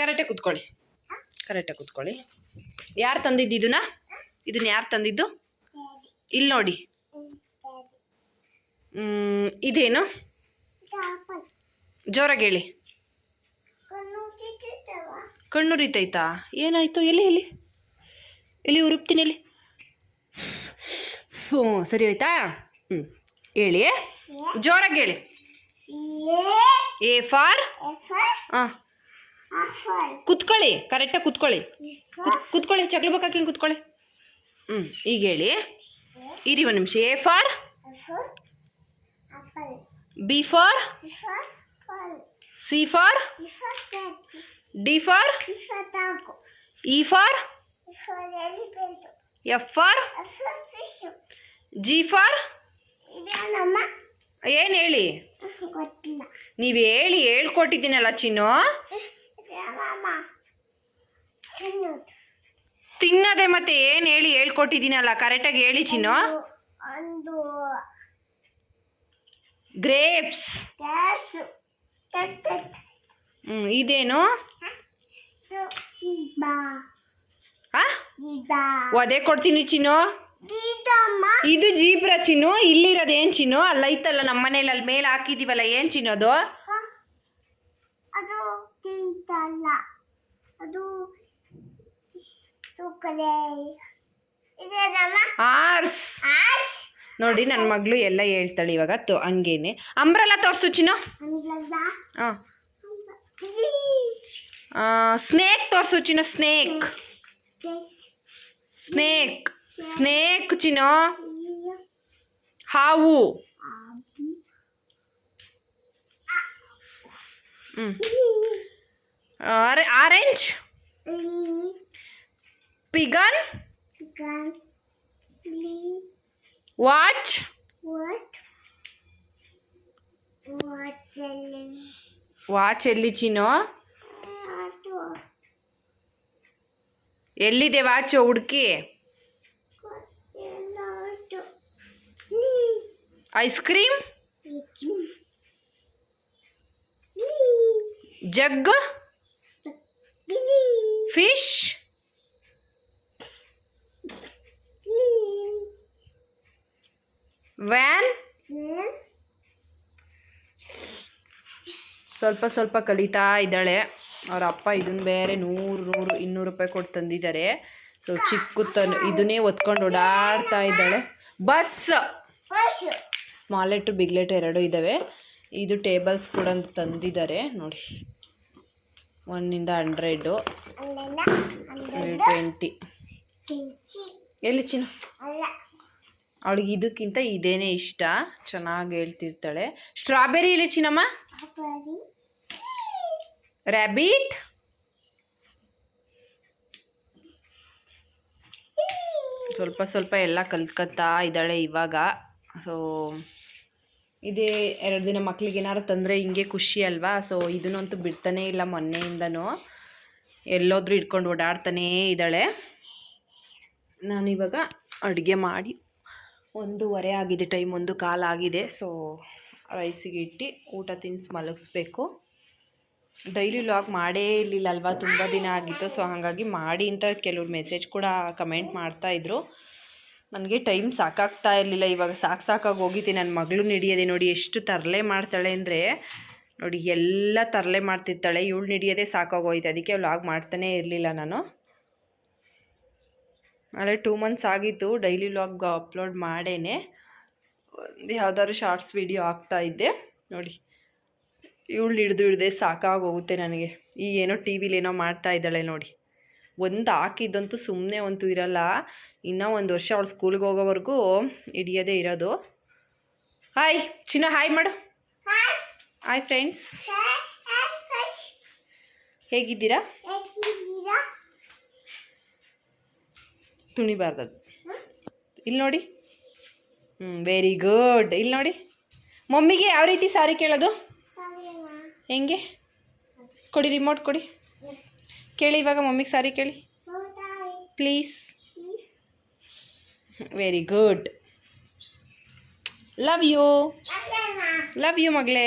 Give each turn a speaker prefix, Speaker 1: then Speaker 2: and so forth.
Speaker 1: ಕರೆಕ್ಟಾಗಿ ಕೂತ್ಕೊಳ್ಳಿ. ಕರೆಕ್ಟಾಗಿ ಕೂತ್ಕೊಳ್ಳಿ. ಯಾರು ತಂದಿದ್ದು ಇದನ್ನ? ಇದನ್ನ ಯಾರು ತಂದಿದ್ದು? ಇಲ್ಲಿ ನೋಡಿ. ಇದೇನು? ಜೋರಾಗಿ ಹೇಳಿ. ಕಣ್ಣು ಉರಿತೈತಾ ಏನಾಯಿತು? ಎಲ್ಲಿ ಎಲ್ಲಿ? ಎಲ್ಲಿ ಉರುಪ್ತೀನಿ ಎಲ್ಲಿ? ಹ್ಞೂ ಸರಿ ಆಯ್ತಾ ಹ್ಞೂ ಹೇಳಿ. ಜೋರಾಗಿ ಹೇಳಿ. A for? ಹಾಂ ಕುತ್ಕೊಳ್ಳಿ ಕರೆಕ್ಟಾಗಿ ಕುತ್ಕೊಳ್ಳಿ. ಕುತ್ ಕುತ್ಕೊಳ್ಳಿ ಚಕ್ಲು ಹಾಕಿ ಕುತ್ಕೊಳ್ಳಿ. ಹ್ಞೂ ಈಗ ಹೇಳಿ. ಇರಿ ಒಂದು ನಿಮಿಷ A for B for C for D for E for F for G for ಏನು ಹೇಳಿ? ನೀವು ಹೇಳಿ ಹೇಳ್ಕೊಟ್ಟಿದ್ದೀನಲ್ಲ ಚಿನ್ನು. ತಿನ್ನದೆ ಮತ್ತೆ ಏನು ಹೇಳಿ ಹೇಳ್ಕೊಟ್ಟಿದ್ದೀನಲ್ಲ? ಕರೆಕ್ಟಾಗಿ ಹೇಳಿ ಚಿನ್ನು.
Speaker 2: ಒಂದು
Speaker 1: ಗ್ರೇಪ್ಸ್ ಹ್ಞೂ ಇದೇನು? ಒದೆ ಕೊಡ್ತೀನಿ ಚಿನ್ನು. ಇದು ಜೀಬ್ರ ಚಿನ್ನು. ಇಲ್ಲಿರೋದು ಏನ್ ಚಿನ್ನು? ಅಲ್ಲ ಐತಲ್ಲ ನಮ್ಮ ಮನೇಲಿ ಅಲ್ಲಿ ಮೇಲೆ ಹಾಕಿದೀವಲ್ಲ ಏನ್ ಚಿನ್ನೋದು? ಅದು
Speaker 2: ಅದು ತಿಂತಲ್ಲ ಅದು ತೂಕಲೆ ಇದೇನಮ್ಮ
Speaker 1: ಆರ್ಸ್. ನೋಡಿ ನನ್ನ ಮಗಳು ಎಲ್ಲ ಹೇಳ್ತಾಳೆ ಇವಾಗ ತೋ ಹಂಗೇನೆ. ಅಂಬ್ರಲ್ಲ ತೋರಿಸು ಚಿನ್ನು. ಹಾಂ ಸ್ನೇಕ್ ತೋರಿಸು Chinnu snake. Snake. Snake Chinnu. ಹಾವು. ಹ್ಞೂ orange. Pigeon watch
Speaker 2: What? What?
Speaker 1: Watch ಎಲ್ಲಿ ಚಿನ್ನು
Speaker 2: ಅದು
Speaker 1: ಎಲ್ಲಿದೆ ವಾಚು ಹುಡುಕಿ
Speaker 2: ಗೊತ್ತಿಲ್ಲ
Speaker 1: ice cream jug fish van ಸ್ವಲ್ಪ ಸ್ವಲ್ಪ ಕಲಿತಾ ಇದ್ದಾಳೆ. ಅವ್ರ ಅಪ್ಪ ಇದನ್ನ ಬೇರೆ ನೂರು ನೂರು ಇನ್ನೂರು ರೂಪಾಯಿ ಕೊಟ್ಟು ತಂದಿದ್ದಾರೆ. ಸೊ ಚಿಕ್ಕ ತನ್ ಇದನ್ನೇ ಒತ್ಕೊಂಡು ಓಡಾಡ್ತಾ ಇದ್ದಾಳೆ. ಬಸ್ ಸ್ಮಾಲ್ ಬಿಗ್ಲೆಟ್ ಬಿಗ್ ಲೆಟ್ರ್ ಎರಡು ಇದ್ದಾವೆ ಇದು ಟೇಬಲ್ಸ್ ಕೂಡ ತಂದಿದ್ದಾರೆ. ನೋಡಿ. ಒನ್ನಿಂದ ಹಂಡ್ರೆಡು ಟ್ವೆಂಟಿ ಎಲ್ಲಿ ಚಿನ್ನ? ಅವಳಿಗೆ ಇದಕ್ಕಿಂತ ಇದೇನೆ ಇಷ್ಟ? ಚೆನ್ನಾಗಿ ಹೇಳ್ತಿರ್ತಾಳೆ. ಸ್ಟ್ರಾಬೆರಿ ಇಲ್ಲಿ ಚಿನ್ನಮ್ಮ? ರ್ಯಾಬಿಟ್ ಸ್ವಲ್ಪ ಸ್ವಲ್ಪ ಎಲ್ಲ ಕಲ್ತ್ಕೊತಾ ಇದ್ದಾಳೆ ಇವಾಗ. ಸೊ ಇದೇ ಎರಡು ದಿನ ಮಕ್ಳಿಗೆ ಏನಾರು ತಂದರೆ ಹಿಂಗೆ ಖುಷಿ ಅಲ್ವಾ? ಸೊ ಇದನ್ನಂತೂ ಬಿಡ್ತಾನೇ ಇಲ್ಲ ಮೊನ್ನೆಯಿಂದನೂ. ಎಲ್ಲೋದ್ರೂ ಇಟ್ಕೊಂಡು ಓಡಾಡ್ತಾನೇ ಇದ್ದಾಳೆ. ನಾನಿವಾಗ ಅಡುಗೆ ಮಾಡಿ ಒಂದೂವರೆ ಆಗಿದೆ, ಟೈಮ್ ಒಂದು ಕಾಲ ಆಗಿದೆ. ಸೊ ರೈಸಿಗೆ ಇಟ್ಟು ಊಟ ತಿನ್ಸಿ ಮಲಗಿಸ್ಬೇಕು. ಡೈಲಿ ವ್ಲಾಗ್ ಮಾಡೇ ಇರಲಿಲ್ಲ ಅಲ್ವಾ? ತುಂಬ ದಿನ ಆಗಿತ್ತು. ಸೊ ಹಾಗಾಗಿ ಮಾಡಿ ಅಂತ ಕೆಲವ್ರು ಮೆಸೇಜ್ ಕೂಡ ಕಮೆಂಟ್ ಮಾಡ್ತಾಯಿದ್ರು ನನಗೆ ಟೈಮ್ ಸಾಕಾಗ್ತಾ ಇರಲಿಲ್ಲ. ಇವಾಗ ಸಾಕು ಸಾಕಾಗಿ ಹೋಗಿದ್ದೆ. ನನ್ನ ಮಗಳು ಹಿಡಿಯೋದೆ ನೋಡಿ ಎಷ್ಟು ತರಲೆ ಮಾಡ್ತಾಳೆ ಅಂದರೆ, ನೋಡಿ ಎಲ್ಲ ತರಲೆ ಮಾಡ್ತಿರ್ತಾಳೆ. ಇವಳು ಹಿಡಿಯೋದೇ ಸಾಕಾಗೋಯ್ತು ಅದಕ್ಕೆ ವ್ಲಾಗ್ ಮಾಡ್ತಾನೇ ಇರಲಿಲ್ಲ ನಾನು. ಅಲ್ಲೇ ಟೂ ಮಂತ್ಸ್ ಆಗಿತ್ತು ಡೈಲಿ ವ್ಲಾಗ್ ಅಪ್ಲೋಡ್ ಮಾಡೇನೆ. ಒಂದು ಯಾವ್ದಾದ್ರು ಶಾರ್ಟ್ಸ್ ವಿಡಿಯೋ ಆಗ್ತಾ ಇದ್ದೆ. ನೋಡಿ ಇವಳು ಹಿಡ್ದು ಹಿಡ್ದೆ ಸಾಕಾಗೋಗುತ್ತೆ ನನಗೆ. ಈಗ ಏನೋ ಟಿ ವಿಲಿ ಏನೋ ಮಾಡ್ತಾ ಇದ್ದಾಳೆ ನೋಡಿ. ಒಂದು ಹಾಕಿದ್ದಂತೂ ಸುಮ್ಮನೆ ಅಂತೂ ಇರಲ್ಲ. ಇನ್ನೂ ಒಂದು ವರ್ಷ ಅವಳು ಸ್ಕೂಲ್ಗೆ ಹೋಗೋವರೆಗೂ ಹಿಡಿಯೋದೇ ಇರೋದು. ಹಾಯ್ ಚಿನ್ನ ಹಾಯ್ ಮಾಡು. ಹಾಯ್ ಫ್ರೆಂಡ್ಸ್ ಹೇಗಿದ್ದೀರಾ? ತುಣಿಬಾರ್ದದು. ಇಲ್ಲಿ ನೋಡಿ. ಹ್ಞೂ ವೆರಿ ಗುಡ್ ಇಲ್ಲಿ ನೋಡಿ. ಮಮ್ಮಿಗೆ ಯಾವ ರೀತಿ ಸಾರಿ ಕೇಳೋದು? ಹೆಂಗೆ? ಕೊಡಿ ರಿಮೋಟ್ ಕೊಡಿ. ಕೇಳಿ ಇವಾಗ ಮಮ್ಮಿಗೆ ಸಾರಿ ಕೇಳಿ. Please very good love you love you ಮಗಳೇ.